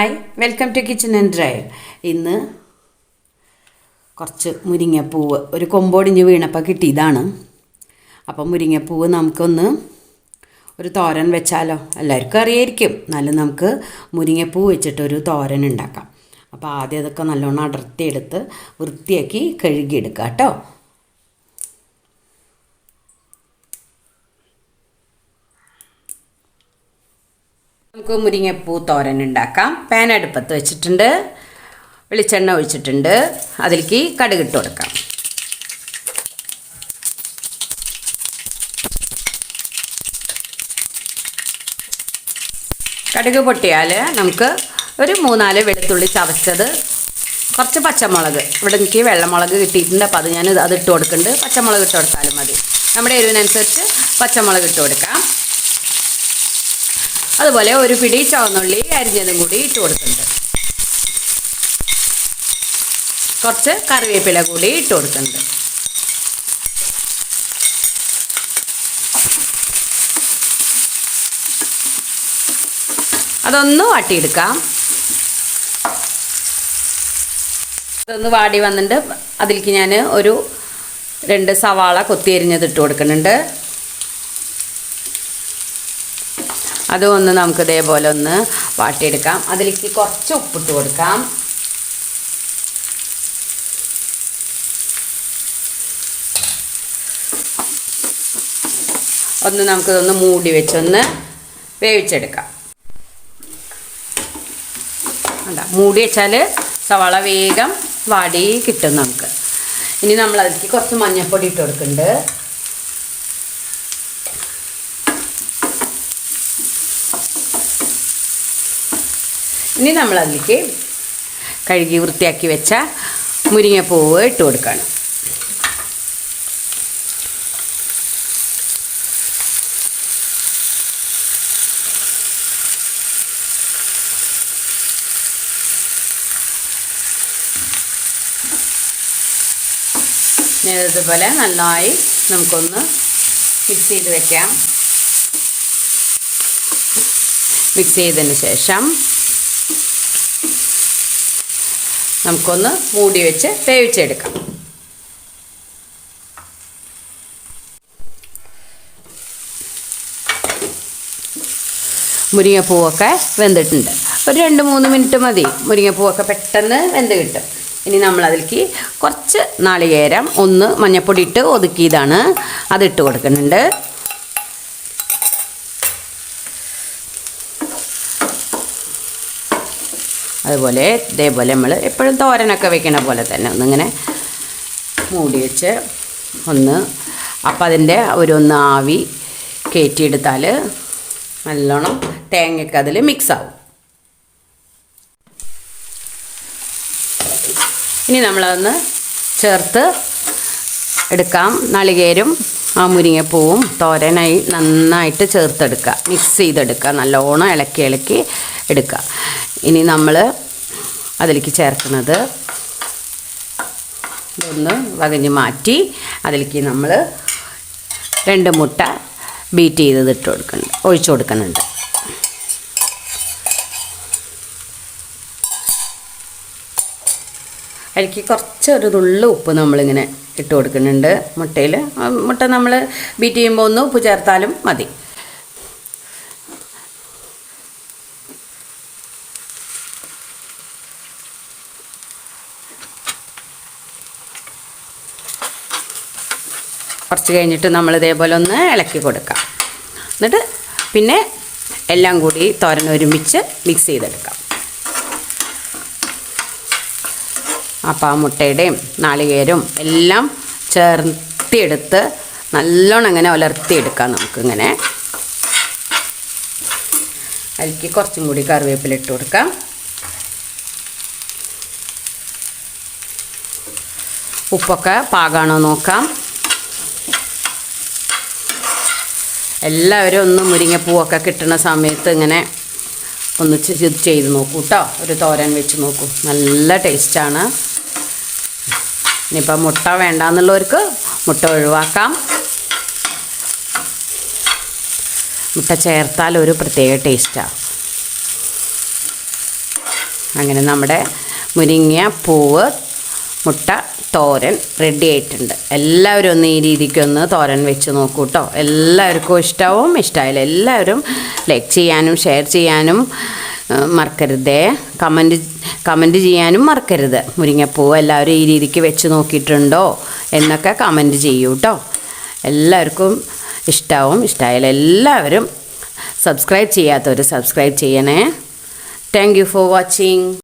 Hi welcome to kitchen and drive. ഇന്ന് കുറച്ച് മുരിങ്ങപ്പൂവ് ഒരു കൊമ്പോടിഞ്ഞ് വീണപ്പോൾ കിട്ടിയതാണ്. അപ്പം മുരിങ്ങപ്പൂവ് നമുക്കൊന്ന് ഒരു തോരൻ വെച്ചാലോ? എല്ലാവർക്കും അറിയായിരിക്കും. എന്നാലും നമുക്ക് മുരിങ്ങപ്പൂ വെച്ചിട്ടൊരു തോരൻ ഉണ്ടാക്കാം. അപ്പോൾ ആദ്യം അതൊക്കെ നല്ലോണം അടർത്തിയെടുത്ത് വൃത്തിയാക്കി കഴുകിയെടുക്കാം കേട്ടോ. നമുക്ക് മുരിങ്ങപ്പൂ തോരൻ ഉണ്ടാക്കാം. പാൻ അടുപ്പത്ത് വെച്ചിട്ടുണ്ട്. വെളിച്ചെണ്ണ ഒഴിച്ചിട്ടുണ്ട്. അതിലേക്ക് കടുകിട്ട് കൊടുക്കാം. കടുക് പൊട്ടിയാൽ നമുക്ക് ഒരു മൂന്നാൽ വെളുത്തുള്ളി ചവച്ചത് കുറച്ച് പച്ചമുളക്. ഇവിടെ എനിക്ക് വെള്ളമുളക് കിട്ടിയിട്ടുണ്ട്. അപ്പോൾ അത് ഞാൻ അത് ഇട്ട് കൊടുക്കുന്നുണ്ട്. പച്ചമുളക് ഇട്ട് കൊടുത്താലും മതി. നമ്മുടെ എരിവിനനുസരിച്ച് പച്ചമുളക് ഇട്ട് കൊടുക്കാം. അതുപോലെ ഒരു പിടി ചുവന്നുള്ളി അരിഞ്ഞതും കൂടി ഇട്ട് കൊടുക്കുന്നുണ്ട്. കുറച്ച് കറിവേപ്പില കൂടി ഇട്ട് കൊടുക്കുന്നുണ്ട്. അതൊന്ന് വാട്ടിയെടുക്കാം. അതൊന്ന് വാടി വന്നിട്ട് അതിലേക്ക് ഞാൻ ഒരു രണ്ട് സവാള കൊത്തി അരിഞ്ഞത് ഇട്ട് കൊടുക്കുന്നുണ്ട്. അതും ഒന്ന് നമുക്ക് ഇതേപോലെ ഒന്ന് വാട്ടിയെടുക്കാം. അതിലേക്ക് കുറച്ച് ഉപ്പിട്ട് കൊടുക്കാം. ഒന്ന് നമുക്കിതൊന്ന് മൂടി വെച്ചൊന്ന് വേവിച്ചെടുക്കാം. അതാ മൂടി വെച്ചാൽ സവാള വേഗം വാടി കിട്ടും നമുക്ക്. ഇനി നമ്മൾ അതിലേക്ക് കുറച്ച് മഞ്ഞൾപ്പൊടി ഇട്ട് കൊടുക്കുന്നുണ്ട്. ഇനി നമ്മൾ അതിലേക്ക് കഴുകി വൃത്തിയാക്കി വെച്ച മുരിങ്ങപ്പൂവ് ഇട്ട് കൊടുക്കണം. ഇനി ഇതുപോലെ നന്നായി നമുക്കൊന്ന് മിക്സ് ചെയ്ത് വെക്കാം. മിക്സ് ചെയ്തതിന് ശേഷം നമുക്കൊന്ന് മൂടി വെച്ച് വേവിച്ചെടുക്കാം. മുരിങ്ങപ്പൂവൊക്കെ വെന്തിട്ടുണ്ട്. ഒരു രണ്ട് മൂന്ന് മിനിറ്റ് മതി. മുരിങ്ങപ്പൂവൊക്കെ പെട്ടെന്ന് വെന്ത് കിട്ടും. ഇനി നമ്മൾ അതിലേക്ക് കുറച്ച് നാളികേരം ഒന്ന് മഞ്ഞപ്പൊടി ഇട്ട് ഒതുക്കിയതാണ്. അതിട്ട് കൊടുക്കുന്നുണ്ട്. അതുപോലെ ഇതേപോലെ നമ്മൾ എപ്പോഴും തോരനൊക്കെ വെക്കണ പോലെ തന്നെ ഒന്നിങ്ങനെ മൂടി വെച്ച് ഒന്ന് അപ്പം അതിന്റെ ഒരു ഒന്ന് ആവി കയറ്റിയെടുത്താൽ നല്ലോണം തേങ്ങയ്ക്ക് അതിൽ മിക്സാവും. ഇനി നമ്മളതൊന്ന് ചേർത്ത് എടുക്കാം. നാളികേരും ആ മുരിങ്ങപ്പൂവും തോരനായി നന്നായിട്ട് ചേർത്തെടുക്കുക. മിക്സ് ചെയ്തെടുക്കുക. നല്ലോണം ഇളക്കി ഇളക്കി എടുക്കുക ഇനി നമ്മൾ അതിലേക്ക് ചേർക്കുന്നത് ഇതൊന്ന് വകഞ്ഞ് മാറ്റി അതിലേക്ക് നമ്മൾ രണ്ട് മുട്ട ബീറ്റ് ചെയ്തത് ഇട്ട് കൊടുക്കുന്നുണ്ട് ഒഴിച്ചു കൊടുക്കുന്നുണ്ട് അതിലേക്ക് കുറച്ചൊരു തുള്ളി ഉപ്പ് നമ്മളിങ്ങനെ ഇട്ട് കൊടുക്കുന്നുണ്ട് മുട്ടയിൽ മുട്ട നമ്മൾ ബീറ്റ് ചെയ്യുമ്പോൾ ഒന്ന് ഉപ്പ് ചേർത്താലും മതി. കുറച്ച് കഴിഞ്ഞിട്ട് നമ്മൾ ഇതേപോലെ ഒന്ന് ഇളക്കി കൊടുക്കാം. എന്നിട്ട് പിന്നെ എല്ലാം കൂടി തോരൻ ഒരുമിച്ച് മിക്സ് ചെയ്തെടുക്കാം. അപ്പം ആ മുട്ടയുടെയും നാളികേരും എല്ലാം ചേർത്തിയെടുത്ത് നല്ലോണം അങ്ങനെ ഉലർത്തിയെടുക്കാം നമുക്കിങ്ങനെ. അതിലേക്ക് കുറച്ചും കൂടി കറിവേപ്പില ഇട്ട് കൊടുക്കാം. ഉപ്പൊക്കെ പാകാണോ നോക്കാം. എല്ലാവരും ഒന്ന് മുരിങ്ങപ്പൂവൊക്കെ കിട്ടുന്ന സമയത്ത് ഇങ്ങനെ ഒന്ന് ഇത് ചെയ്ത് നോക്കൂ കേട്ടോ ഒരു തോരൻ വെച്ച് നോക്കൂ. നല്ല ടേസ്റ്റാണ്. ഇനിയിപ്പോൾ മുട്ട വേണ്ടാന്നുള്ളവർക്ക് മുട്ട ഒഴിവാക്കാം. മുട്ട ചേർത്താൽ ഒരു പ്രത്യേക ടേസ്റ്റാണ് അങ്ങനെ നമ്മുടെ മുരിങ്ങ പൂവ് മുട്ട തോരൻ റെഡി ആയിട്ടുണ്ട്. എല്ലാവരും ഒന്ന് ഈ രീതിക്കൊന്ന് തോരൻ വെച്ച് നോക്കൂ കേട്ടോ എല്ലാവർക്കും ഇഷ്ടവും ഇഷ്ടമായില്ല എല്ലാവരും ലൈക്ക് ചെയ്യാനും ഷെയർ ചെയ്യാനും മറക്കരുതേ. കമന്റ് കമന്റ് ചെയ്യാനും മറക്കരുത്. മുരിങ്ങപ്പൂവ് എല്ലാവരും ഈ രീതിക്ക് വെച്ച് നോക്കിയിട്ടുണ്ടോ എന്നൊക്കെ കമന്റ് ചെയ്യൂ കേട്ടോ എല്ലാവർക്കും ഇഷ്ടമാവും ഇഷ്ടമായാലും എല്ലാവരും സബ്സ്ക്രൈബ് ചെയ്യാത്തവർ സബ്സ്ക്രൈബ് ചെയ്യണേ. Thank you for watching